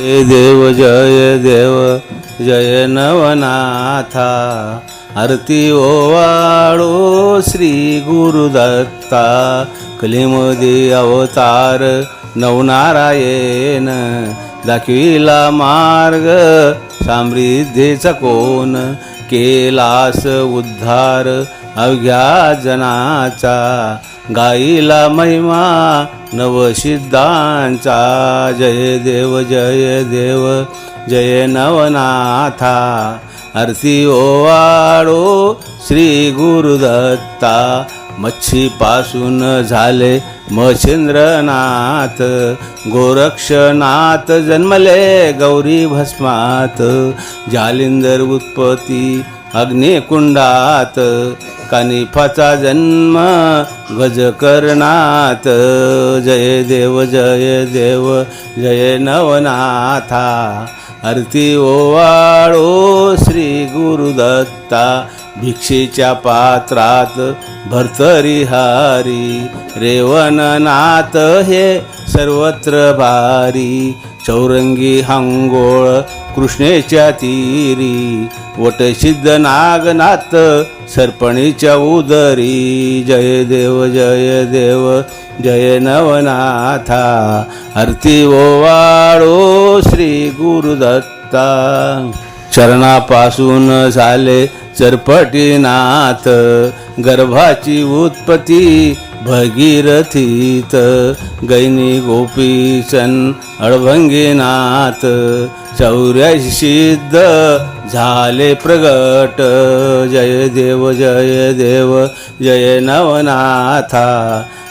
जय देव जय देव जय नवनाथा। आरती ओवाळो श्री गुरुदत्ता। कलिमध्ये अवतार नवनारायण। दाखविला मार्ग समृद्धीचा कोण? केलास उद्धार अवघ्या जनाचा गाईला महिमा नवसिद्धांचा. जय देव जय देव जय नवनाथा. आरती ओवाडो श्री गुरुदत्ता. मच्छीपासून झाले मच्छिंद्रनाथ. गोरक्षनाथ जन्मले गौरी भस्मात. जालिंदर उत्पत्ती अग्निकुंडात. कानिफाचा जन्म गजकर्णात जय देव जय देव जय नवनाथा। आरती ओवाळो श्री गुरुदत्ता। भिक्षेच्या पात्रात भरतरी हारी रेवणनाथ हे सर्वत्र भारी. चौरंगी हांगोळ कृष्णेच्या तीरी वटसिद्ध नागनाथ सरपणीच्या उदरी. जय देव जय देव जय नवनाथा. हरती ओवाळो श्री गुरुदत्ता. चरणापासून झाले चरपटीनाथ गर्भाची उत्पत्ती भगीरथीत गैनी गोपीचन अळभंगीनाथ चौऱ्याशी सिद्ध झाले प्रगट. जय देव जय देव जय नवनाथा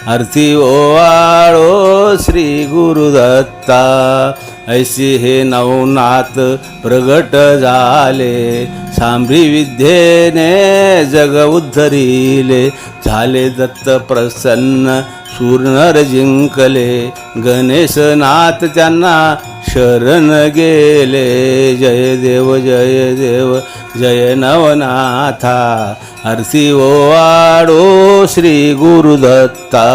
अर्थी ओवाळो श्री गुरुदत्ता. ऐसी हे नवनाथ प्रगट झाले. सांभ्री विद्येने जग उद्धरिले झाले दत्त प्रसन्न सूर्नर जिंकले गणेशनाथ त्यांना शरण गेले. जय देव जय देव जय नवनाथा आरती ओवाळो श्री गुरुदत्ता.